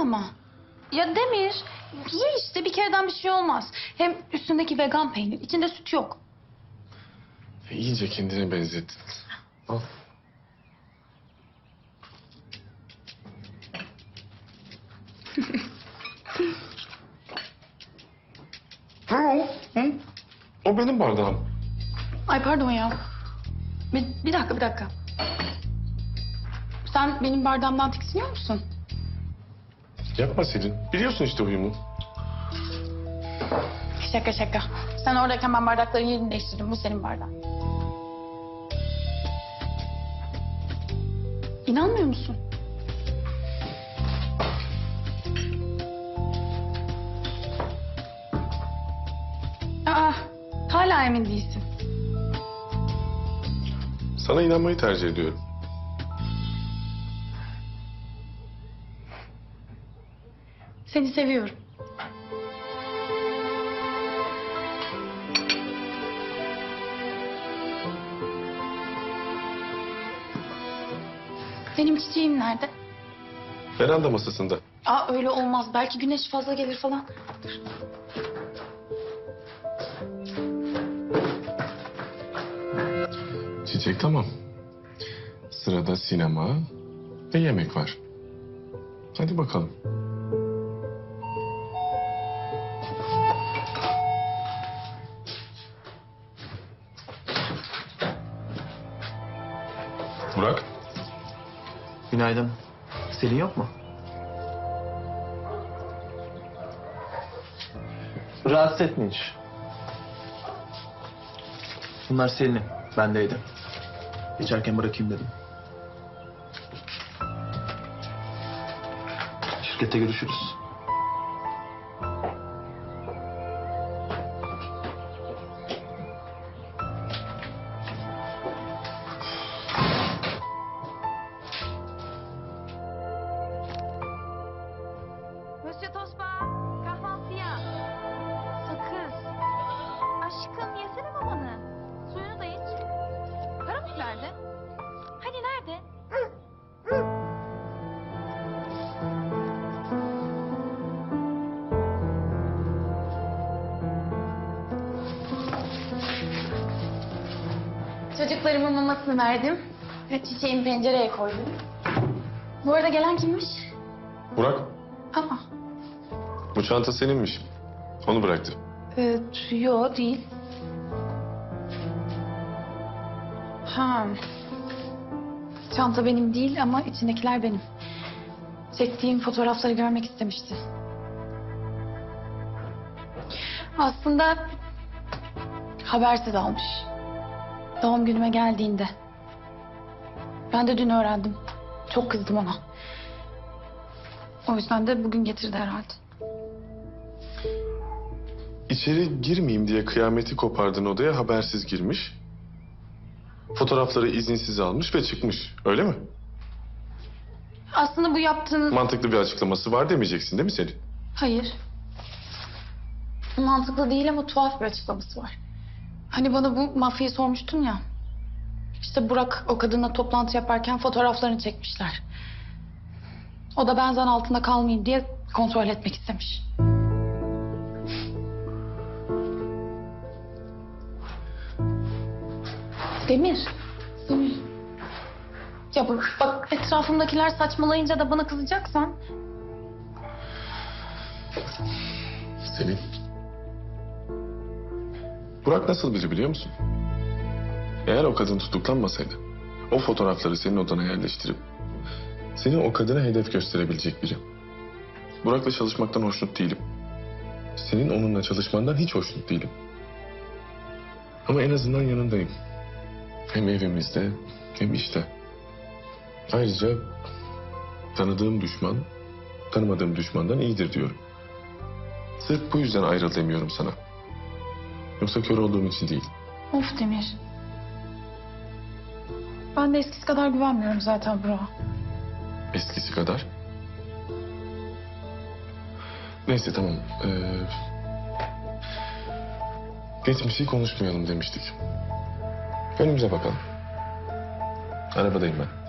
ama. Ya Demir, ye işte bir kereden bir şey olmaz. Hem üstündeki vegan peynir, içinde süt yok. İyice kendine benzettin. Al. Ha, o, hı. o benim bardağım. Ay pardon ya. Bir, bir dakika, bir dakika. Sen benim bardağımdan tiksiniyor musun? Yapma Selin. Biliyorsun işte huyumu. Şaka şaka. Sen oradayken ben bardakların yerini değiştirdim. Bu senin bardağın. İnanmıyor musun? Aa, hala emin değilsin. Sana inanmayı tercih ediyorum. Seni seviyorum. Benim çiçeğim nerede? Veranda masasında. Aa öyle olmaz. Belki güneş fazla gelir falan. Çiçek tamam. Sırada sinema ve yemek var. Hadi bakalım. Burak, Günaydın. Selin yok mu? Rahatsız etmeyin hiç. Bunlar Selin'in. Bendeydi. Geçerken bırakayım dedim. Şirkette görüşürüz. Monsieur Tosba, kahvaltıya. Sakız. Aşkım yesene mamanı. Suyunu da iç. Karamut nerede? Hani nerede? Çocuklarımın mamasını verdim. Ve çiçeğimi pencereye koydum. Bu arada gelen kimmiş? Burak Aa, bu çanta seninmiş. Onu bıraktı. e, yo değil. Ha. Çanta benim değil ama içindekiler benim. Çektiğim fotoğrafları görmek istemişti. Aslında habersiz almış. Doğum günüme geldiğinde. Ben de dün öğrendim. Çok kızdım ona. O yüzden de bugün getirdi herhalde. İçeri girmeyeyim diye kıyameti kopardığın odaya habersiz girmiş. Fotoğrafları izinsiz almış ve çıkmış. Öyle mi? Aslında bu yaptığınız... Mantıklı bir açıklaması var demeyeceksin değil mi Selin? Hayır. Mantıklı değil ama tuhaf bir açıklaması var. Hani bana bu mafyayı sormuştun ya. İşte Burak o kadınla toplantı yaparken fotoğraflarını çekmişler. O da ben zan altında kalmayayım diye kontrol etmek istemiş. Demir. Demir. Ya bak, bak etrafımdakiler saçmalayınca da bana kızacaksan Selin. Burak nasıl biri biliyor musun? Eğer o kadın tutuklanmasaydı, o fotoğrafları senin odana yerleştirip seni o kadına hedef gösterebilecek biri. Burak'la çalışmaktan hoşnut değilim. Senin onunla çalışmandan hiç hoşnut değilim. Ama en azından yanındayım. Hem evimizde hem işte. Ayrıca tanıdığım düşman, tanımadığım düşmandan iyidir diyorum. Sırf bu yüzden ayrıl demiyorum sana. Yoksa kör olduğum için değil. Of Demir. Ben de eskisi kadar güvenmiyorum zaten Burak'a. Eskisi kadar. Neyse tamam. Ee, geçmişi konuşmayalım demiştik. Önümüze bakalım. Arabadayım ben.